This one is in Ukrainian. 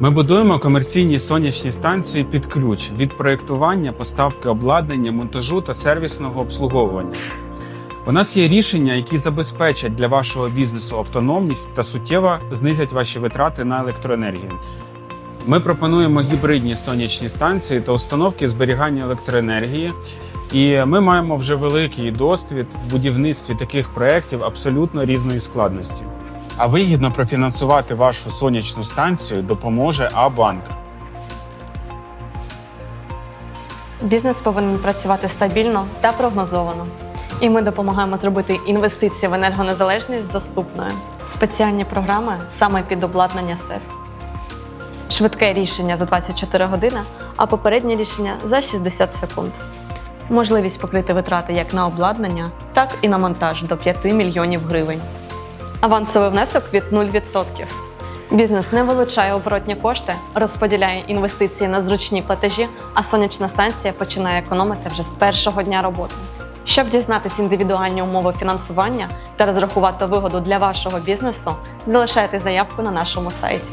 Ми будуємо комерційні сонячні станції під ключ від проєктування, поставки обладнання, монтажу та сервісного обслуговування. У нас є рішення, які забезпечать для вашого бізнесу автономність та суттєво знизять ваші витрати на електроенергію. Ми пропонуємо гібридні сонячні станції та установки зберігання електроенергії. І ми маємо вже великий досвід в будівництві таких проєктів абсолютно різної складності. А вигідно профінансувати вашу сонячну станцію допоможе А-банк. Бізнес повинен працювати стабільно та прогнозовано. І ми допомагаємо зробити інвестиції в енергонезалежність доступною. Спеціальні програми саме під обладнання СЕС. Швидке рішення за 24 години, а попереднє рішення за 60 секунд. Можливість покрити витрати як на обладнання, так і на монтаж до 5 мільйонів гривень. Авансовий внесок від 0%. Бізнес не вилучає оборотні кошти, розподіляє інвестиції на зручні платежі, а сонячна станція починає економити вже з першого дня роботи. Щоб дізнатися індивідуальні умови фінансування та розрахувати вигоду для вашого бізнесу, залишайте заявку на нашому сайті.